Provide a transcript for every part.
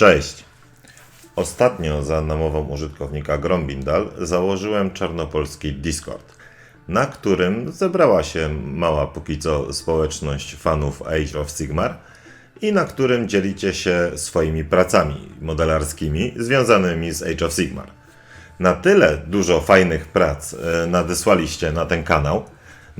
Cześć! Ostatnio za namową użytkownika Grombindal założyłem czarnopolski Discord, na którym zebrała się mała póki co społeczność fanów Age of Sigmar i na którym dzielicie się swoimi pracami modelarskimi związanymi z Age of Sigmar. Na tyle dużo fajnych prac e, nadesłaliście na ten kanał,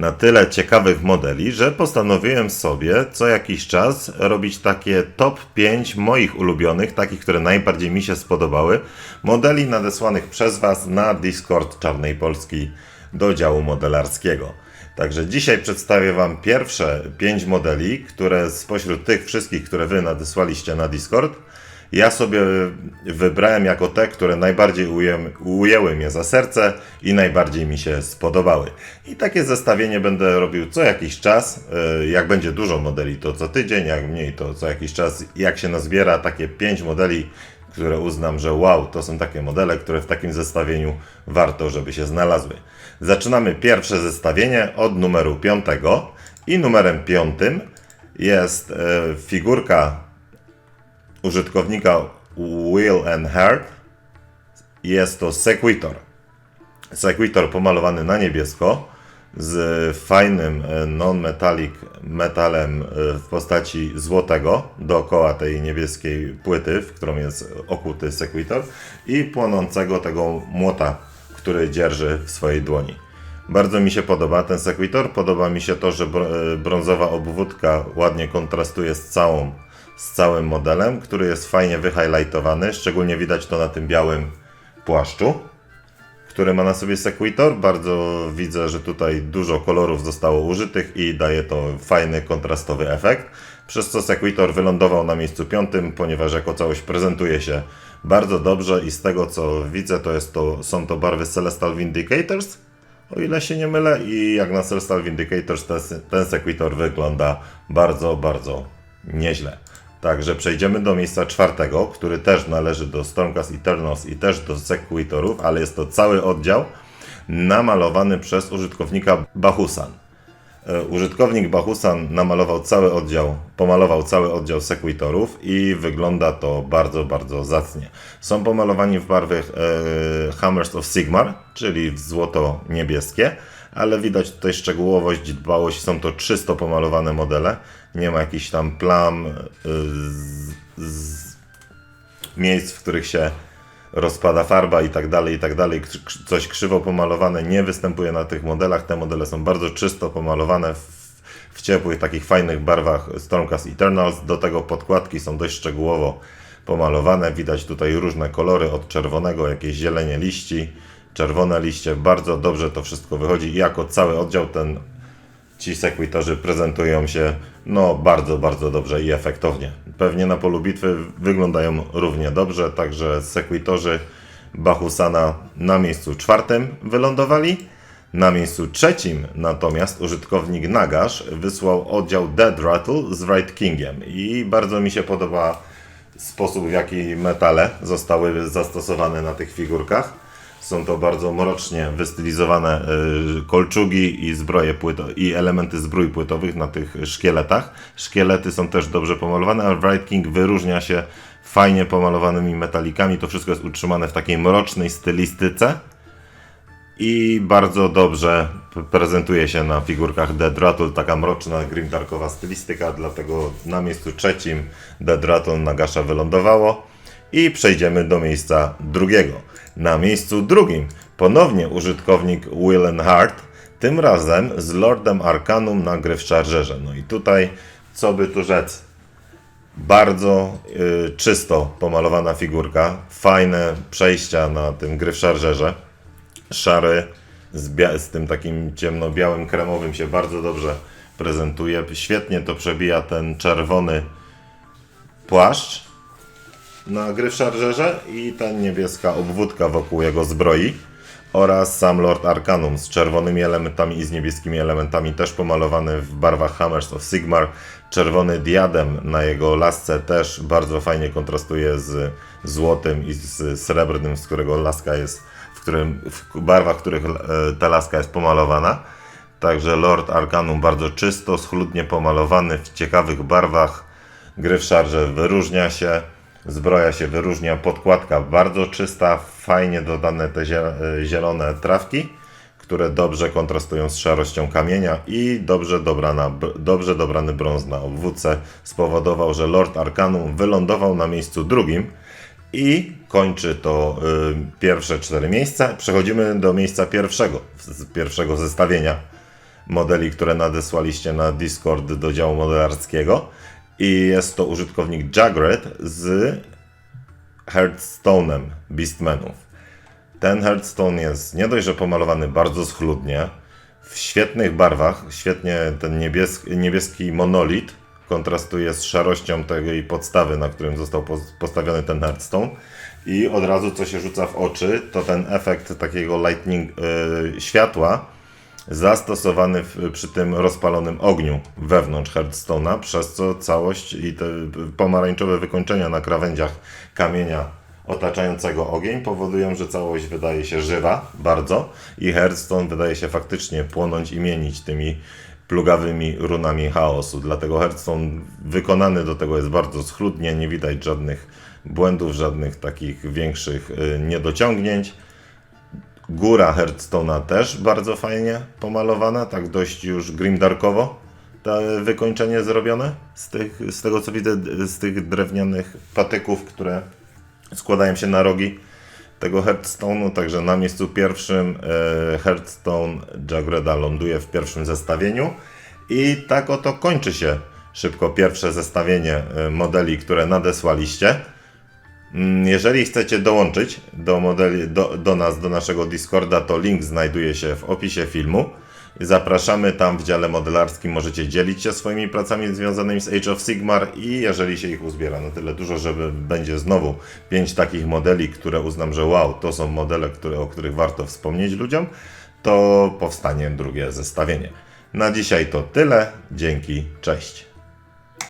na tyle ciekawych modeli, że postanowiłem sobie co jakiś czas robić takie top 5 moich ulubionych, takich, które najbardziej mi się spodobały, modeli nadesłanych przez Was na Discord Czarnej Polski do działu modelarskiego. Także dzisiaj przedstawię Wam pierwsze 5 modeli, które spośród tych wszystkich, które Wy nadesłaliście na Discord, ja sobie wybrałem jako te, które najbardziej ujęły, ujęły mnie za serce i najbardziej mi się spodobały. I takie zestawienie będę robił co jakiś czas. E, Jak będzie dużo modeli, to co tydzień, jak mniej, to co jakiś czas. Jak się nazbiera takie 5 modeli, które uznam, że wow, to są takie modele, które w takim zestawieniu warto, żeby się znalazły. Zaczynamy pierwsze zestawienie od numeru 5 i numerem 5 jest e, figurka użytkownika Will and Heart jest to Sequitor. Sequitor pomalowany na niebiesko z fajnym e, non-metallic metalem e, w postaci złotego dookoła tej niebieskiej płyty, w którą jest okuty Sequitor i płonącego tego młota, który dzierży w swojej dłoni. Bardzo mi się podoba ten Sequitor. Podoba mi się to, że e, brązowa obwódka ładnie kontrastuje z całą z całym modelem, który jest fajnie wyhighlightowany. Szczególnie widać to na tym białym płaszczu, który ma na sobie Sequitor. Bardzo widzę, że tutaj dużo kolorów zostało użytych i daje to fajny, kontrastowy efekt. Przez co Sequitor wylądował na miejscu piątym, ponieważ jako całość prezentuje się bardzo dobrze i z tego co widzę, to, jest to są to barwy Celestial Vindicators, o ile się nie mylę, i jak na Celestial Vindicators ten, ten Sequitor wygląda bardzo, bardzo nieźle. Także przejdziemy do miejsca czwartego, który też należy do Stormcast Eternals i też do Sequitorów, ale jest to cały oddział namalowany przez użytkownika Bahusan. E, Użytkownik Bahusan namalował cały oddział, pomalował cały oddział Sequitorów i wygląda to bardzo, bardzo zacnie. Są pomalowani w barwy e, Hammers of Sigmar, czyli w złoto-niebieskie, ale widać tutaj szczegółowość, dbałość. Są to czysto pomalowane modele. Nie ma jakichś tam plam, e, z, z miejsc, w których się rozpada farba i tak dalej, i tak dalej. Coś krzywo pomalowane nie występuje na tych modelach. Te modele są bardzo czysto pomalowane w, w ciepłych, takich fajnych barwach Stormcast Eternals. Do tego podkładki są dość szczegółowo pomalowane. Widać tutaj różne kolory, od czerwonego, jakieś zielenie liści, czerwone liście. Bardzo dobrze to wszystko wychodzi i jako cały oddział ten ci sekwitorzy prezentują się no bardzo, bardzo dobrze i efektownie. Pewnie na polu bitwy wyglądają równie dobrze, także sekwitorzy Bahusana na miejscu czwartym wylądowali. Na miejscu trzecim natomiast użytkownik Nagash wysłał oddział Dead Rattle z Wright Kingiem i bardzo mi się podoba sposób w jaki metale zostały zastosowane na tych figurkach. Są to bardzo mrocznie wystylizowane y, kolczugi i zbroje płyto i elementy zbrój płytowych na tych szkieletach. Szkielety są też dobrze pomalowane, a Wright King wyróżnia się fajnie pomalowanymi metalikami. To wszystko jest utrzymane w takiej mrocznej stylistyce i bardzo dobrze prezentuje się na figurkach Dead Rattle, taka mroczna, grimdarkowa stylistyka, dlatego na miejscu trzecim Dead Rattle Nagasha wylądowało i przejdziemy do miejsca drugiego. Na miejscu drugim ponownie użytkownik Will and Heart, tym razem z Lordem Arcanum na gry w Chargerze. No i tutaj, co by tu rzec, bardzo y, czysto pomalowana figurka, fajne przejścia na tym gry w Chargerze szary z, z tym takim ciemno-białym, kremowym się bardzo dobrze prezentuje. Świetnie to przebija ten czerwony płaszcz na gry w szarżerze i ta niebieska obwódka wokół jego zbroi oraz sam Lord Arcanum z czerwonymi elementami i z niebieskimi elementami też pomalowany w barwach Hammers of Sigmar. Czerwony diadem na jego lasce też bardzo fajnie kontrastuje z złotym i z srebrnym, z którego laska jest, w, którym, w barwach, w których e, ta laska jest pomalowana. Także Lord Arcanum bardzo czysto, schludnie pomalowany w ciekawych barwach. Gry w szarże wyróżnia się. Zbroja się wyróżnia, podkładka bardzo czysta, fajnie dodane te e, zielone trawki, które dobrze kontrastują z szarością kamienia i dobrze, dobrana, br- dobrze dobrany brąz na obwódce spowodował, że Lord Arcanum wylądował na miejscu drugim i kończy to y, pierwsze cztery miejsca. Przechodzimy do miejsca pierwszego, z pierwszego zestawienia modeli, które nadesłaliście na Discord do działu modelarskiego. I jest to użytkownik Jagred z Hearthstone'em Beastmenów. Ten Hearthstone jest nie dość, że pomalowany bardzo schludnie, w świetnych barwach, świetnie ten niebieski, niebieski monolit kontrastuje z szarością tej podstawy, na którym został pos- postawiony ten Hearthstone. I od razu co się rzuca w oczy, to ten efekt takiego lightning yy, światła, zastosowany w, przy tym rozpalonym ogniu wewnątrz Hearthstone'a, przez co całość i te pomarańczowe wykończenia na krawędziach kamienia otaczającego ogień powodują, że całość wydaje się żywa bardzo i Hearthstone wydaje się faktycznie płonąć i mienić tymi plugawymi runami chaosu. Dlatego Hearthstone wykonany do tego jest bardzo schludnie, nie widać żadnych błędów, żadnych takich większych y, niedociągnięć. Góra Hearthstone'a też bardzo fajnie pomalowana, tak dość już grimdarkowo. To wykończenie zrobione z, tych, z tego co widzę, z tych drewnianych patyków, które składają się na rogi tego Hearthstone'u. Także na miejscu pierwszym e, Hearthstone Jagreda ląduje w pierwszym zestawieniu. I tak oto kończy się szybko pierwsze zestawienie e, modeli, które nadesłaliście. Mm, Jeżeli chcecie dołączyć do, modeli, do, do nas, do naszego Discorda, to link znajduje się w opisie filmu. Zapraszamy tam w dziale modelarskim, możecie dzielić się swoimi pracami związanymi z Age of Sigmar i jeżeli się ich uzbiera na tyle dużo, żeby będzie znowu pięć takich modeli, które uznam, że wow, to są modele, które, o których warto wspomnieć ludziom, to powstanie drugie zestawienie. Na dzisiaj to tyle. Dzięki, cześć.